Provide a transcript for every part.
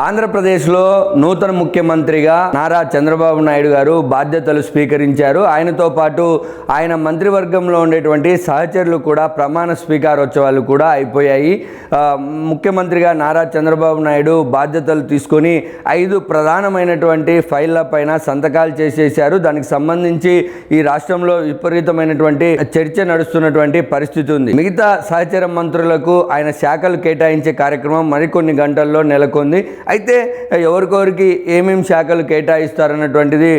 ఆంధ్రప్రదేశ్లో నూతన ముఖ్యమంత్రిగా నారా చంద్రబాబు నాయుడు గారు బాధ్యతలు స్వీకరించారు. ఆయనతో పాటు ఆయన మంత్రివర్గంలో ఉండేటువంటి సహచరులు కూడా ప్రమాణ స్వీకారోత్సవాలు కూడా అయిపోయాయి. ముఖ్యమంత్రిగా నారా చంద్రబాబు నాయుడు బాధ్యతలు తీసుకొని ఐదు ప్రధానమైనటువంటి ఫైళ్ళ పైన సంతకాలు చేసేశారు. దానికి సంబంధించి ఈ రాష్ట్రంలో విపరీతమైనటువంటి చర్చ నడుస్తున్నటువంటి పరిస్థితి ఉంది. మిగతా సహచర మంత్రులకు ఆయన శాఖలు కేటాయించే కార్యక్రమం మరికొన్ని గంటల్లో నెలకొంది. అయితే ఎవరికొరికి ఏమేమి శాఖలు కేటాయిస్తారన్నటువంటిది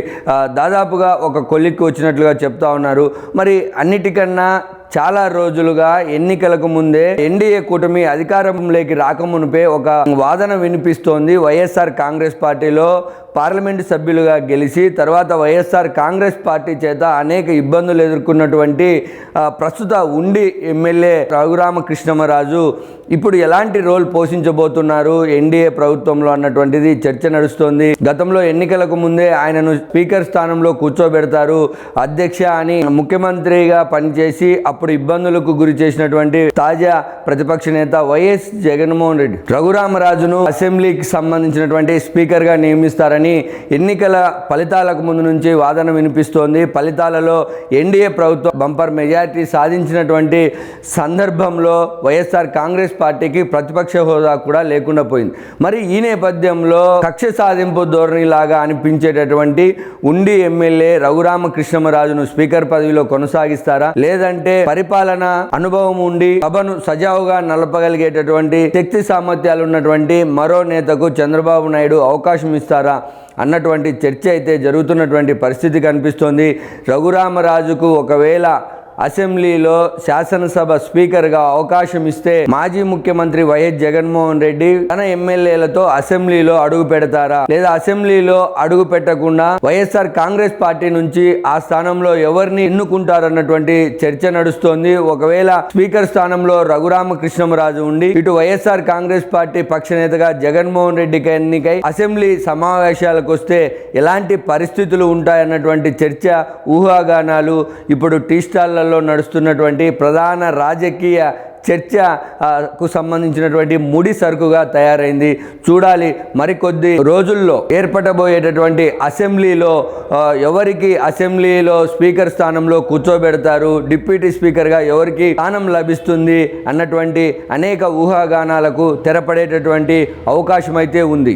దాదాపుగా ఒక కొలిక్కి వచ్చినట్లుగా చెప్తా ఉన్నారు. మరి అన్నిటికన్నా చాలా రోజులుగా ఎన్నికలకు ముందే ఎన్డీఏ కూటమి అధికారంలోకి రాకమునిపే ఒక వాదన వినిపిస్తోంది. వైఎస్ఆర్ కాంగ్రెస్ పార్టీలో పార్లమెంటు సభ్యులుగా గెలిచి తర్వాత వైఎస్ఆర్ కాంగ్రెస్ పార్టీ చేత అనేక ఇబ్బందులు ఎదుర్కొన్నటువంటి ప్రస్తుత ఉండి ఎమ్మెల్యే రఘురామకృష్ణమరాజు ఇప్పుడు ఎలాంటి రోల్ పోషించబోతున్నారు? ఎన్డీఏ ప్రభుత్వంలో అన్నటువంటిది చర్చ నడుస్తోంది. గతంలో ఎన్నికలకు ముందే ఆయనను స్పీకర్ స్థానంలో కూర్చోబెడతారు. అధ్యక్ష అని ముఖ్యమంత్రిగా పనిచేసి అప్పుడు ఇబ్బందులకు గురి చేసినటువంటి తాజా ప్రతిపక్ష నేత వైఎస్ జగన్మోహన్ రెడ్డి. రఘురామరాజును అసెంబ్లీకి సంబంధించినటువంటి స్పీకర్గా నియమిస్తారని ఎన్నికల ఫలితాలకు ముందు నుంచి వాదన వినిపిస్తోంది. ఫలితాలలో ఎన్డీఏ ప్రభుత్వం బంపర్ మెజారిటీ సాధించినటువంటి సందర్భంలో వైఎస్ఆర్ కాంగ్రెస్ పార్టీకి ప్రతిపక్ష హోదా కూడా లేకుండా పోయింది. మరి ఈ నేపథ్యంలో కక్ష సాధింపు ధోరణిలాగా అనిపించేటటువంటి ఉండి ఎమ్మెల్యే రఘురామకృష్ణమరాజును స్పీకర్ పదవిలో కొనసాగిస్తారా? లేదంటే పరిపాలన అనుభవం ఉండి సభను సజావుగా నలపగలిగేటటువంటి శక్తి సామర్థ్యాలు ఉన్నటువంటి మరో నేతకు చంద్రబాబు నాయుడు అవకాశం ఇస్తారా అన్నటువంటి చర్చ అయితే జరుగుతున్నటువంటి పరిస్థితి కనిపిస్తోంది. రఘురామరాజుకు ఒకవేళ అసెంబ్లీలో శాసనసభ స్పీకర్గా అవకాశం ఇస్తే మాజీ ముఖ్యమంత్రి వైఎస్ జగన్మోహన్ రెడ్డి తన ఎమ్మెల్యేలతో అసెంబ్లీలో అడుగు పెడతారా? లేదా అసెంబ్లీలో అడుగు పెట్టకుండా వైఎస్ఆర్ కాంగ్రెస్ పార్టీ నుంచి ఆ స్థానంలో ఎవరిని ఎన్నుకుంటారన్నటువంటి చర్చ నడుస్తోంది. ఒకవేళ స్పీకర్ స్థానంలో రఘురామకృష్ణమరాజు ఉండి ఇటు వైఎస్ఆర్ కాంగ్రెస్ పార్టీ పక్షనేతగా జగన్మోహన్ రెడ్డికి ఎన్నికై అసెంబ్లీ సమావేశాలకు వస్తే ఎలాంటి పరిస్థితులు ఉంటాయన్నటువంటి చర్చ ఊహాగానాలు ఇప్పుడు టీ స్టాళ్ళలో నడుస్తున్నటువంటి ప్రధాన రాజకీయ చర్చకు సంబంధించినటువంటి ముడి సరుకుగా తయారైంది. చూడాలి మరికొద్ది రోజుల్లో ఏర్పడబోయేటటువంటి అసెంబ్లీలో ఎవరికి అసెంబ్లీలో స్పీకర్ స్థానంలో కూర్చోబెడతారు డిప్యూటీ స్పీకర్గా ఎవరికి స్థానం లభిస్తుంది అన్నటువంటి అనేక ఊహాగానాలకు తెరపడేటటువంటి అవకాశం అయితే ఉంది.